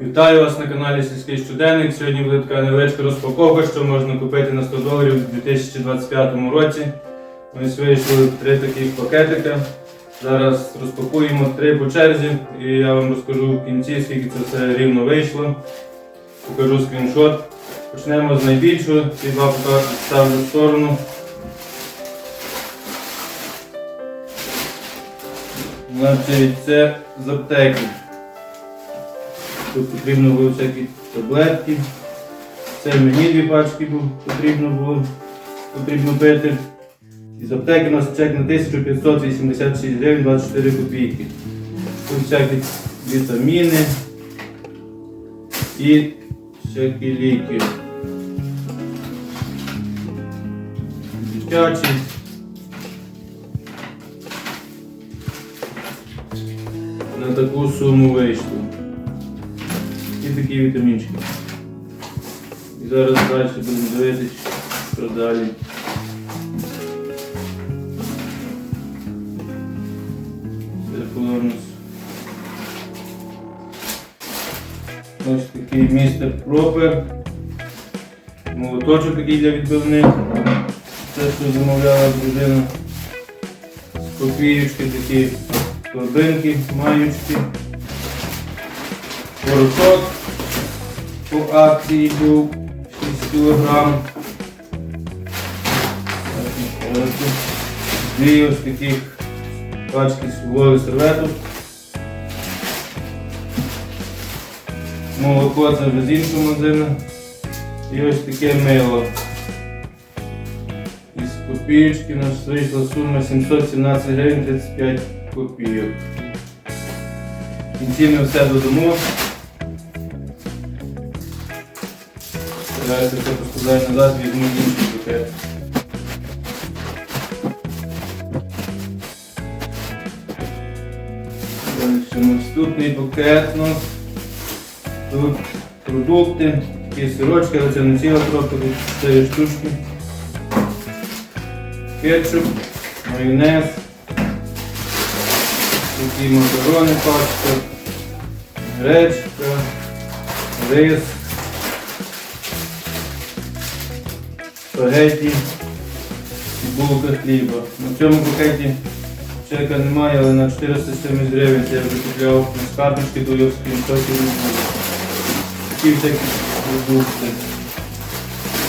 Вітаю вас на каналі Сільський Щоденник. Сьогодні буде така невеличка розпаковка, що можна купити на 100 доларів у 2025 році. Ось вийшли три таких пакетика. Зараз розпакуємо три по черзі і я вам розкажу в кінці, скільки це все рівно вийшло. Покажу скріншот. Почнемо з найбільшого. Ці два поки ставлю в сторону. Значить, це з аптеки. Тут потрібно було всякі таблетки. Це мені дві пачки потрібно було потрібно пити. Із аптеки у нас чек на 1586 гривень 24 копійки. Тут всякі вітаміни і всякі ліки. Дитячі. На таку суму вийшло. І такі вітамінчики. І зараз далі будемо дивитися, що далі. Ось такий містер Пропер. Молоточок такий для відбивних. Це, що замовляла дружина. Копіючки такі торбинки, маючки. Порошок по акції був 6 кг. Дві ось таких пачки сувої серветок. Молоко це вже з. І ось таке мило. Із копійочки у нас вийшла сума 717 гривень 35 копійок. Кінці ми все додамо. Зараз я це поскладаю назад, візьму інший. Далі наступний у нас. Тут продукти, такі сирочки, але це не ціла коробка, тут 4 штучки. Кетчуп, майонез, такі макарони пачка, гречка, рис, спагетті і булка хліба. На цьому пакеті чека немає, але на 470 гривень я вже купляв з карточки, то його скріншотів не буде. Такі всякі продукти.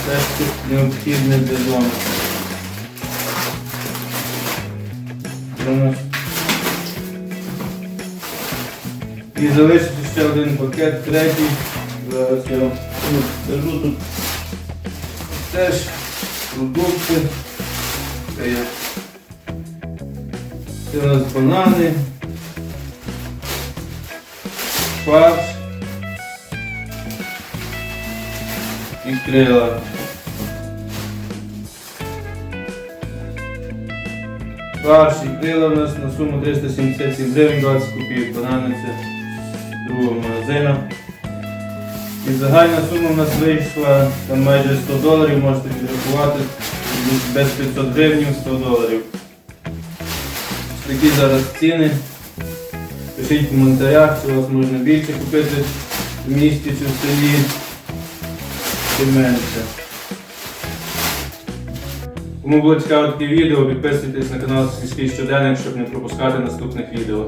Те, що необхідне для нас І залишиться ще один пакет, третій. Зараз я ну, тут теж продукти. Це, є. Це у нас банани. Фарш. І крила. Фарш і крила у нас на суму 377 гривень 20 копійок. Банани це з другого магазину. І загальна сума у нас вийшла там майже 100 доларів, можете відрахувати без 500 гривень 100 доларів. Такі зараз ціни. Пишіть в коментарях, чи у вас можна більше купити в місті чи в селі, чи менше. Кому було цікаво таке відео, підписуйтесь на канал Сільський щоденник, щоб не пропускати наступних відео.